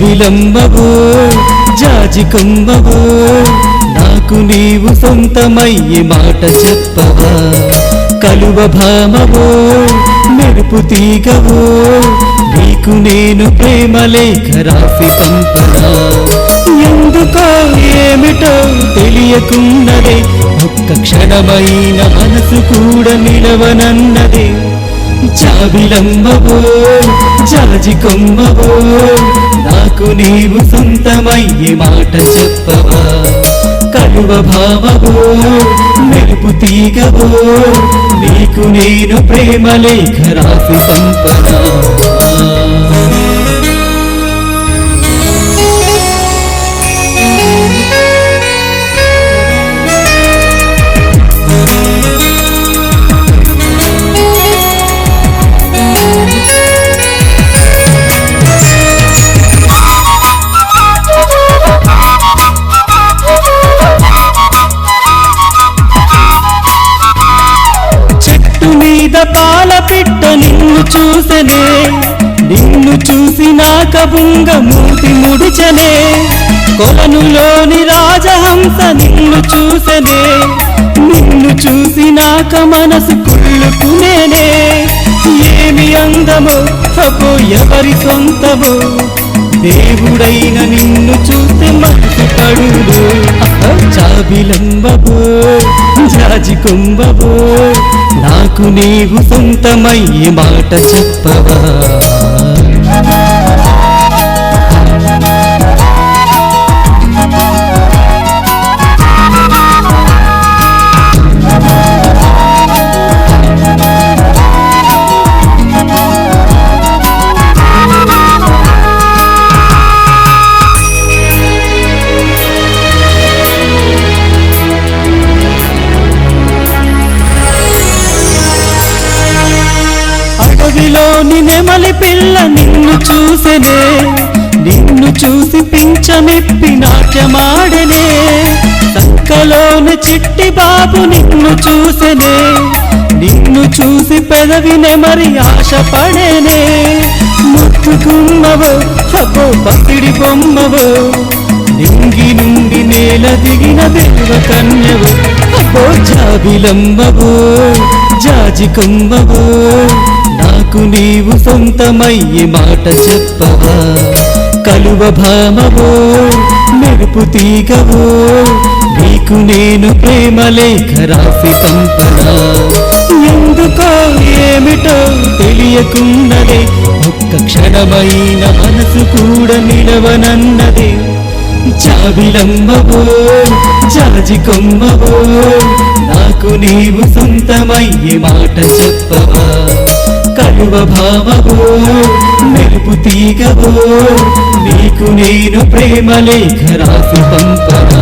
జాబిలమ్మవో జాజి కొమ్మవో నాకు నీవు సొంతమయ్యే మాట చెప్పవా. కలువ భామవో మెరుపు తీగవో నీకు నేను ప్రేమ లేఖ రాసి పంపనా. ఎందుకో ఏమిటో తెలియకున్నదే ఒక్క క్షణమైన మనసు కూడా నిలవనన్నదే. జాబిలమ్మవో జాజి కొమ్మవో నాకు నీవు సొంతమయ్యే మాట చెప్పవా. కడువ భావవో మెరుపు తీగవో నీకు నేను ప్రేమ లేఖ రాసి పంపనా. పాల పిట్ట నిన్ను చూసనే నిన్ను చూసి నాక బుంగ మూతి ముడిచనే. కొలనులోని రాజహంస నిన్ను చూసనే నిన్ను చూసి నాక మనసు కుళ్ళుకునేనే. ఏమి అందమో అబ్బో ఎవరి సొంతమో దేవుడైన నిన్ను చూస్తే మనసు పడుడు చాబిలంబబో జాజి కొంబబో నాకు నీవు సొంతమయ్యే మాట చెప్పవా? అడవిలోని పిల్ల నిన్ను చూసెనే నిన్ను చూసి పించమిప్పి నాట్యమాడనే సంకలోని చిట్టి బాబు నిన్ను చూసెనే నిన్ను చూసి పెదవి నెమరి ఆశపడేనే ముట్టుకున్నవో అబ్బో పసిడి బొమ్మవో నింగి నుండి నేల దిగిన దేవ కన్యవు అబ్బో జాబిలమ్మవో జాజి కొమ్మవో నాకు నీవు సొంతమయ్యే మాట చెప్పవా? కలువ భామవో మెరుపు తీగవో నీకు నేను ప్రేమ లేఖ రాసి పంపనా ఎందుకో ఏమిటో తెలియకున్నదే ఒక్క క్షణమైన మనసు కూడా నిలవనన్నదే. జాబిలమ్మవో జాజి కొమ్మవో నాకు నీవు సొంతమయ్యే మాట చెప్పవా? కలువ భావవో మెరుపు తీగవో నీకు నేను ప్రేమ లేఖ రాసి పంపనా?